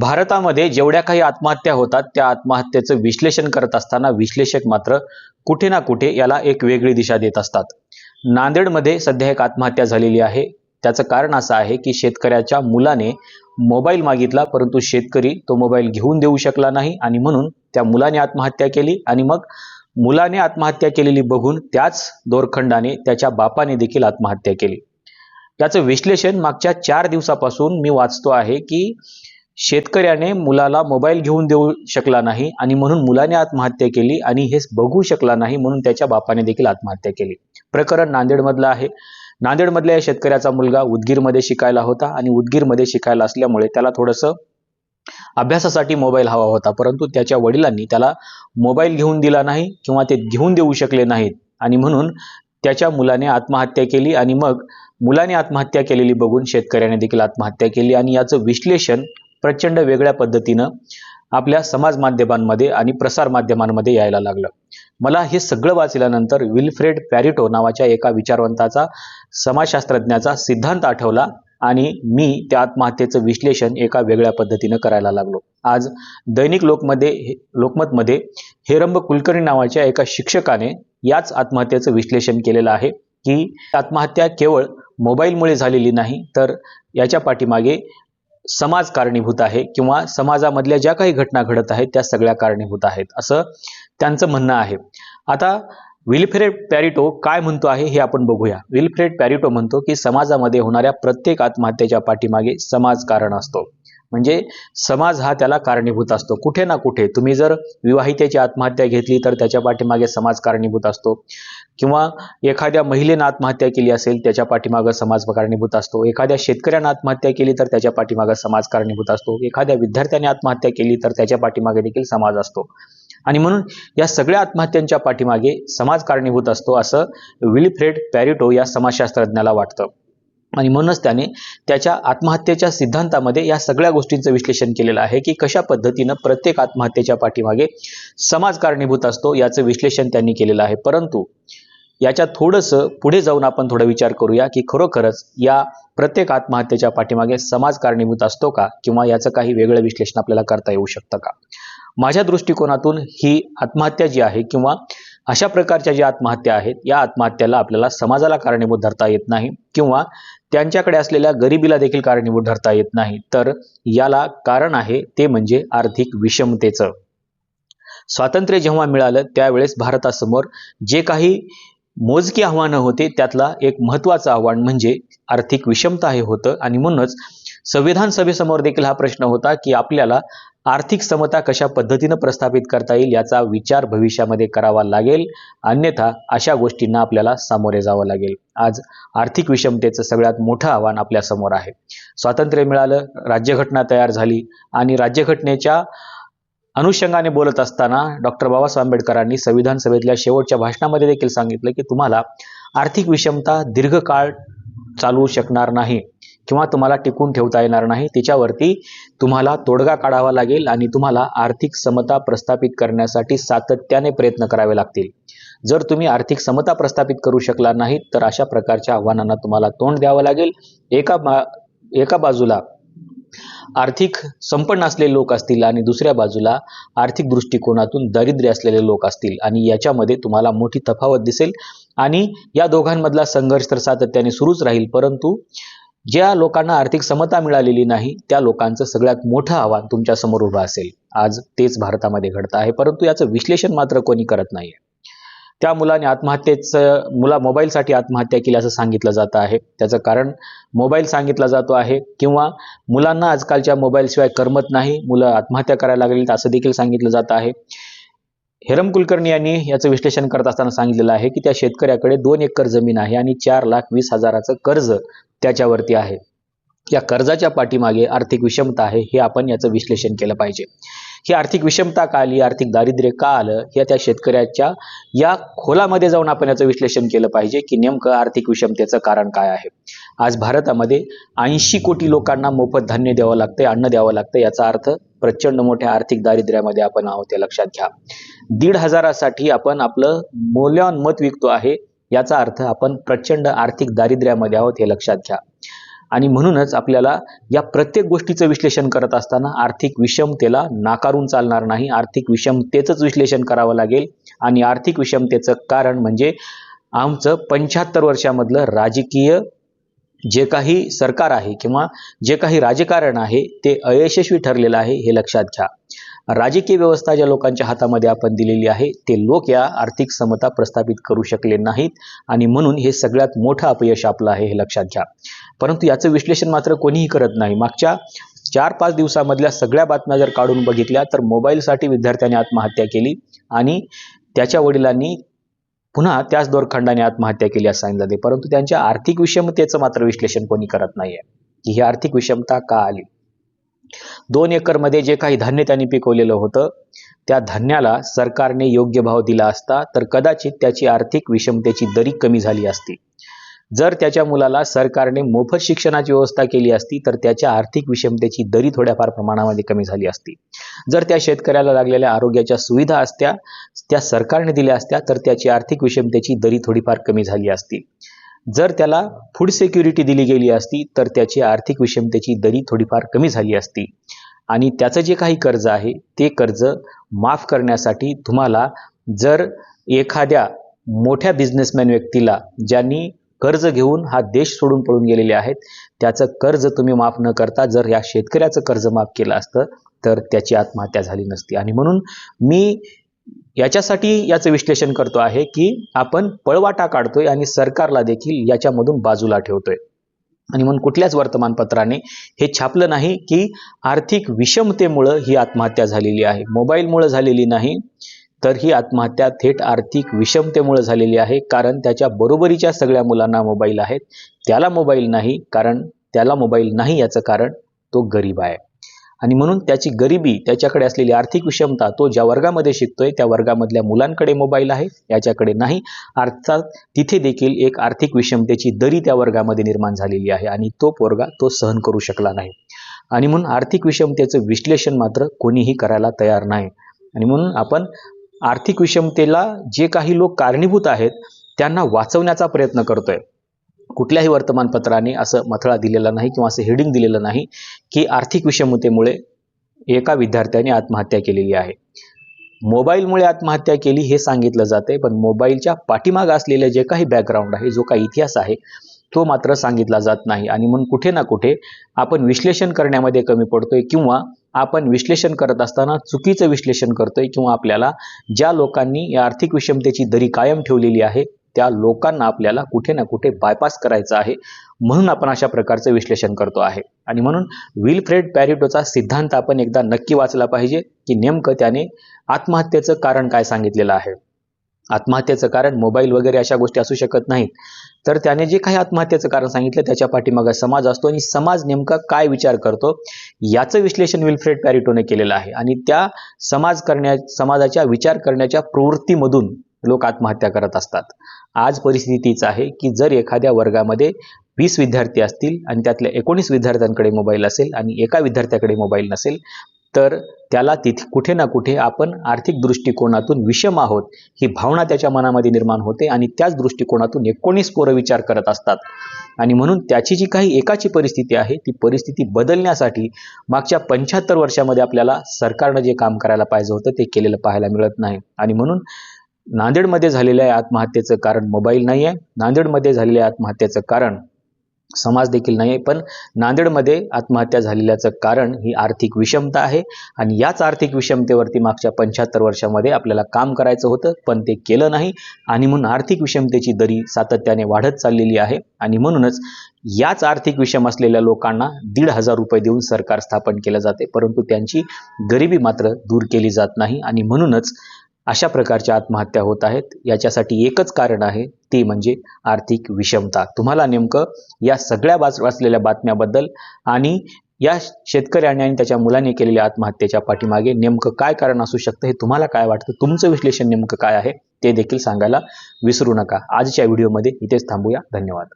भारतामध्ये जेवढ्या काही आत्महत्या होतात त्या आत्महत्येचं विश्लेषण करत असताना विश्लेषक मात्र कुठे ना कुठे याला एक वेगळी दिशा देत असतात. नांदेडमध्ये सध्या एक आत्महत्या झालेली आहे. त्याचं कारण असं आहे की शेतकऱ्याच्या मुलाने मोबाईल मागितला परंतु शेतकरी तो मोबाईल घेऊन देऊ शकला नाही आणि म्हणून त्या मुलाने आत्महत्या केली आणि मग मुलाने आत्महत्या केलेली बघून त्याच दोरखंडाने त्याच्या बापाने देखील आत्महत्या केली. याचं विश्लेषण मागच्या चार दिवसापासून मी वाचतो आहे की शेतकऱ्याने मुलाला मोबाईल घेऊन देऊ शकला नाही आणि म्हणून मुलाने आत्महत्या केली आणि हे बघू शकला नाही म्हणून त्याच्या बापाने देखील आत्महत्या केली. प्रकरण नांदेडमधलं आहे. नांदेडमधल्या या शेतकऱ्याचा मुलगा उदगीरमध्ये शिकायला होता आणि उदगीरमध्ये शिकायला असल्यामुळे त्याला थोडंसं अभ्यासासाठी मोबाईल हवा होता. परंतु त्याच्या वडिलांनी त्याला मोबाईल घेऊन दिला नाही किंवा ते घेऊन देऊ शकले नाहीत आणि म्हणून त्याच्या मुलाने आत्महत्या केली आणि मग मुलाने आत्महत्या केलेली बघून शेतकऱ्याने देखील आत्महत्या केली. आणि याचं विश्लेषण प्रचंड वेगळ्या पद्धतीनं आपल्या समाज माध्यमांमध्ये आणि प्रसार माध्यमांमध्ये यायला लागलं. मला हे सगळं वाचल्यानंतर विल्फ्रेड पॅरिटो नावाच्या एका विचारवंताचा समाजशास्त्रज्ञाचा सिद्धांत आठवला आणि मी त्या आत्महत्येचं विश्लेषण एका वेगळ्या पद्धतीनं करायला लागलो. आज दैनिक लोकमध्ये लोकमतमध्ये हेरंब कुलकर्णी नावाच्या एका शिक्षकाने याच आत्महत्येचं विश्लेषण केलेलं आहे की आत्महत्या केवळ मोबाईलमुळे झालेली नाही तर याच्या पाठीमागे समाज कारणीभूत आहे किंवा समाजामधल्या ज्या काही घटना घडत आहेत त्या सगळ्या कारणीभूत आहेत असं त्यांचं म्हणणं आहे. आता विल्फ्रेड पॅरिटो काय म्हणतो आहे हे आपण बघूया. विल्फ्रेड पॅरिटो म्हणतो की समाजामध्ये होणाऱ्या प्रत्येक आत्महत्येच्या पाठीमागे समाज कारण असतो. म्हणजे समाज हा त्याला कारणीभूत असतो. कुठे ना कुठे तुम्ही जर विवाहितेची आत्महत्या घेतली तर त्याच्या पाठीमागे समाज कारणीभूत असतो. किंवा एखाद्या महिलेनं आत्महत्या केली असेल त्याच्या पाठीमागं समाज कारणीभूत असतो. एखाद्या शेतकऱ्यानं आत्महत्या केली तर त्याच्या पाठीमागं समाज कारणीभूत असतो. एखाद्या विद्यार्थ्याने आत्महत्या केली तर त्याच्या पाठीमागे देखील समाज असतो. आणि म्हणून या सगळ्या आत्महत्यांच्या पाठीमागे समाज कारणीभूत असतो असं विलिफ्रेड पॅरिटो या समाजशास्त्रज्ञाला वाटतं. आणि म्हणूनच त्याने त्याच्या आत्महत्येच्या सिद्धांतामध्ये या सगळ्या गोष्टींचं विश्लेषण केलेलं आहे की कशा पद्धतीनं प्रत्येक आत्महत्येच्या पाठीमागे समाज कारणीभूत असतो याचं विश्लेषण त्यांनी केलेलं आहे. परंतु याच्या थोडंसं पुढे जाऊन आपण थोडा विचार करूया की खरोखरच या प्रत्येक आत्महत्येच्या पाठीमागे समाज कारणीभूत असतो का किंवा याचं काही वेगळं विश्लेषण आपल्याला करता येऊ शकतं का? माझ्या दृष्टिकोनातून ही आत्महत्या जी आहे किंवा अशा प्रकारच्या ज्या आत्महत्या आहेत या आत्महत्याला आपल्याला समाजाला कारणीभूत धरता येत नाही किंवा त्यांच्याकडे असलेल्या गरिबीला देखील कारणीभूत धरता येत नाही. तर याला कारण आहे ते म्हणजे आर्थिक विषमतेचं. स्वातंत्र्य जेव्हा मिळालं त्यावेळेस भारतासमोर जे काही मोजकी आव्हानं होते त्यातला एक महत्त्वाचं आव्हान म्हणजे आर्थिक विषमता हे होतं आणि म्हणूनच संविधान सभेसमोर देखील हा प्रश्न होता की आपल्याला आर्थिक समता कशा पद्धतीनं प्रस्थापित करता येईल याचा विचार भविष्यामध्ये करावा लागेल. अन्यथा अशा गोष्टींना आपल्याला सामोरे जावं लागेल. आज आर्थिक विषमतेचं सगळ्यात मोठं आव्हान आपल्यासमोर आहे. स्वातंत्र्य मिळालं राज्यघटना तयार झाली आणि राज्यघटनेच्या अनुषंगाने बोलत असताना डॉक्टर बाबासाहेब आंबेडकरांनी संविधान सभेतल्या शेवटच्या भाषणामध्ये देखील सांगितलं की तुम्हाला आर्थिक विषमता दीर्घकाळ चालवू शकणार नाही. किंवा तुम्हाला टिकून ठेवता येणार नाही तिच्यावरती तुम्हाला तोडगा काढावा लागेल आणि तुम्हाला आर्थिक समता प्रस्थापित करण्यासाठी सातत्याने प्रयत्न करावे लागतील. जर तुम्ही आर्थिक समता प्रस्थापित करू शकला नाहीत तर अशा प्रकारच्या आव्हानांना तुम्हाला तोंड द्यावं लागेल. एका बा एका बाजूला आर्थिक संपन्न असलेले लोक असतील आणि दुसऱ्या बाजूला आर्थिक दृष्टिकोनातून दारिद्र्य असलेले लोक असतील आणि याच्यामध्ये तुम्हाला मोठी तफावत दिसेल. आणि या दोघांमधला संघर्ष तर सातत्याने सुरूच राहील परंतु ज्या लोकांना आर्थिक समता मिळालेली नाही त्या लोकांचं सगळ्यात मोठं आव्हान तुमच्यासमोर उभं असेल. आज तेच भारतामध्ये घडतं आहे परंतु याचं विश्लेषण मात्र कोणी करत नाही त्या मुलाने आत्महत्येचं मुला मोबाईलसाठी आत्महत्या केली असं सांगितलं जातं आहे. त्याचं कारण मोबाईल सांगितला जातो आहे किंवा मुलांना आजकालच्या मोबाईलशिवाय करमत नाही मुलं आत्महत्या करायला लागली असं देखील सांगितलं जात आहे. हेरम कुलकर्णी यांनी याचं विश्लेषण करत असताना सांगितलेलं आहे की त्या शेतकऱ्याकडे दोन एकर जमीन आहे आणि चार लाख वीस हजाराचं कर्ज त्याच्यावरती आहे. या कर्जाच्या पाठीमागे आर्थिक विषमता आहे हे आपण याचं विश्लेषण केलं पाहिजे. ही आर्थिक विषमता का आली आर्थिक दारिद्र्य का आलं हे त्या शेतकऱ्याच्या या खोलामध्ये जाऊन आपण याचं विश्लेषण केलं पाहिजे की नेमकं आर्थिक विषमतेचं कारण काय आहे. आज भारतामध्ये ऐंशी कोटी लोकांना मोफत धान्य द्यावं लागतंय अन्न द्यावं लागतं याचा अर्थ प्रचंड मोठ्या आर्थिक दारिद्र्यामध्ये आपण आहोत हे लक्षात घ्या. दीड हजारासाठी आपण आपलं मौल्यवान मत विकतो आहे याचा अर्थ आपण प्रचंड आर्थिक दारिद्र्यामध्ये आहोत हे लक्षात घ्या. आणि म्हणूनच आपल्याला या प्रत्येक गोष्टीचं विश्लेषण करत असताना आर्थिक विषमतेला नाकारून चालणार नाही. आर्थिक विषमतेचंच विश्लेषण करावं लागेल. आणि आर्थिक विषमतेचं कारण म्हणजे आमचं पंच्याहत्तर वर्षामधलं राजकीय जे काही सरकार आहे किंवा जे काही राजकारण आहे ते अयशस्वी ठरलेलं आहे हे लक्षात घ्या. राजकीय व्यवस्था ज्या लोकांच्या हातामध्ये आपण दिलेली आहे ते लोक या आर्थिक समता प्रस्थापित करू शकले नाहीत आणि म्हणून हे सगळ्यात मोठं अपयश आपलं आहे हे लक्षात घ्या. परंतु याचं विश्लेषण मात्र कोणीही करत नाही. मागच्या चार पाच दिवसामधल्या सगळ्या बातम्या जर काढून बघितल्या तर मोबाईलसाठी विद्यार्थ्याने आत्महत्या केली आणि त्याच्या वडिलांनी पुन्हा त्याच दोरखंडाने आत्महत्या केली असं सांगितलं जाते. परंतु त्यांच्या आर्थिक विषमतेचं मात्र विश्लेषण कोणी करत नाहीये. की ही आर्थिक विषमता का आली? दोन एकरमध्ये जे काही धान्य त्यांनी पिकवलेलं होतं त्या धान्याला सरकारने योग्य भाव दिला असता तर कदाचित त्याची आर्थिक विषमतेची दरी कमी झाली असती. जर त्याच्या मुलाला सरकारने मोफत शिक्षणाची व्यवस्था केली असती तर त्याच्या आर्थिक विषमतेची दरी थोड्याफार प्रमाणामध्ये कमी झाली असती. जर त्या शेतकऱ्याला लागलेल्या आरोग्याच्या सुविधा असत्या त्या सरकारने दिल्या असत्या तर त्याची आर्थिक विषमतेची दरी थोडीफार कमी झाली असती. जर त्याला फूड सिक्युरिटी दिली गेली असती तर त्याची आर्थिक विषमतेची दरी थोडीफार कमी झाली असती. आणि त्याचं जे काही कर्ज आहे ते कर्ज माफ करण्यासाठी तुम्हाला जर एखाद्या मोठ्या बिझनेसमॅन व्यक्तीला ज्यांनी कर्ज घेऊन हा देश सोडून पळून गेलेले आहेत त्याचं कर्ज तुम्ही माफ न करता जर या शेतकऱ्याचं कर्ज माफ केलं असतं तर त्याची आत्महत्या झाली नसती. आणि म्हणून मी याच्यासाठी याचं विश्लेषण करतो आहे की आपण पळवाटा काढतोय आणि सरकारला देखील याच्यामधून बाजूला ठेवतोय. आणि म्हणून कुठल्याच वर्तमानपत्राने हे छापलं नाही की आर्थिक विषमतेमुळं ही आत्महत्या झालेली आहे. मोबाईलमुळं झालेली नाही तर ही आत्महत्या थेट आर्थिक विषमतेमुळे झालेली आहे. कारण त्याच्या बरोबरीच्या सगळ्या मुलांना मोबाईल आहेत. त्याला मोबाईल नाही कारण त्याला मोबाईल नाही याचं कारण तो गरीब आहे. आणि म्हणून त्याची गरिबी त्याच्याकडे असलेली आर्थिक विषमता तो ज्या वर्गामध्ये शिकतोय त्या वर्गामधल्या मुलांकडे मोबाईल आहे याच्याकडे नाही. अर्थात तिथे देखील एक आर्थिक विषमतेची दरी त्या वर्गामध्ये निर्माण झालेली आहे आणि तो पोरगा तो सहन करू शकला नाही. आणि म्हणून आर्थिक विषमतेचं विश्लेषण मात्र कोणीही करायला तयार नाही. आणि म्हणून आपण आर्थिक विषमतेला जे काही लोक कारणीभूत आहेत त्यांना वाचवण्याचा प्रयत्न करतोय. कुठल्याही वर्तमानपत्राने असं मथळा दिलेला नाही किंवा असं हेडिंग दिलेलं नाही की आर्थिक विषमतेमुळे एका विद्यार्थ्याने आत्महत्या केलेली आहे. मोबाईलमुळे आत्महत्या केली हे सांगितलं जाते पण मोबाईलच्या पाठीमाग असलेले जे काही बॅकग्राऊंड आहे जो काही इतिहास आहे तो मात्र सांगितला जात नाही. आणि म्हणून कुठे ना कुठे आपण विश्लेषण करण्यामध्ये कमी पडतोय किंवा आपण विश्लेषण करत असताना चुकीचं विश्लेषण करतोय किंवा आपल्याला ज्या लोकांनी या आर्थिक विषमतेची दरी कायम ठेवलेली आहे त्या लोकांना आपल्याला कुठे ना कुठे बायपास करायचं आहे. म्हणून आपण अशा प्रकारचं विश्लेषण करतो आहे. आणि म्हणून विलफ्रेड पॅरिटोचा सिद्धांत आपण एकदा नक्की वाचला पाहिजे की नेमकं त्याने आत्महत्येचं कारण काय सांगितलेलं आहे. आत्महत्येचं कारण मोबाईल वगैरे अशा गोष्टी असू शकत नाहीत. तर त्याने जे काही आत्महत्येचं कारण सांगितलं त्याच्या पाठीमागा समाज असतो आणि समाज नेमका काय विचार करतो याचं विश्लेषण विल्फ्रेड पॅरिटोने केलेलं आहे. आणि त्या समाज करण्या समाजाच्या विचार करण्याच्या प्रवृत्तीमधून लोक आत्महत्या करत असतात. आज परिस्थितीच आहे की जर एखाद्या वर्गामध्ये वीस विद्यार्थी असतील आणि त्यातल्या एकोणीस विद्यार्थ्यांकडे मोबाईल असेल आणि एका विद्यार्थ्याकडे मोबाईल नसेल तर त्याला तिथे कुठे ना कुठे आपण आर्थिक दृष्टिकोनातून विषम आहोत ही भावना त्याच्या मनामध्ये निर्माण होते आणि त्याच दृष्टिकोनातून एकोणीस पोरं विचार करत असतात. आणि म्हणून त्याची जी काही एकाची परिस्थिती आहे ती परिस्थिती बदलण्यासाठी मागच्या पंच्याहत्तर वर्षामध्ये आपल्याला सरकारनं जे काम करायला पाहिजे होतं ते केलेलं पाहायला मिळत नाही. आणि म्हणून नांदेडमध्ये झालेल्या आत्महत्येचं कारण मोबाईल नाही आहे. नांदेडमध्ये झालेल्या आत्महत्येचं कारण समाज देखील नाही आहे. पण नांदेडमध्ये आत्महत्या झालेल्याचं कारण ही आर्थिक विषमता आहे. आणि याच आर्थिक विषमतेवरती मागच्या पंच्याहत्तर वर्षामध्ये आपल्याला काम करायचं होतं पण ते केलं नाही. आणि म्हणून आर्थिक विषमतेची दरी सातत्याने वाढत चाललेली आहे. आणि म्हणूनच याच आर्थिक विषम असलेल्या लोकांना दीड हजार रुपये देऊन सरकार स्थापन केलं जाते. परंतु त्यांची गरिबी मात्र दूर केली जात नाही. आणि म्हणूनच अशा प्रकारच्या आत्महत्या होत आहेत. याच्यासाठी एकच कारण आहे ते म्हणजे आर्थिक विषमता. तुम्हाला नेमकं या सगळ्या वाच वाचलेल्या बातम्याबद्दल आणि या शेतकऱ्याने आणि त्याच्या मुलाने केलेल्या आत्महत्येच्या पाठीमागे नेमकं काय कारण असू शकतं हे तुम्हाला काय वाटतं तुमचं विश्लेषण नेमकं काय आहे ते देखील सांगायला विसरू नका. आजच्या व्हिडिओमध्ये इथेच थांबूया. धन्यवाद.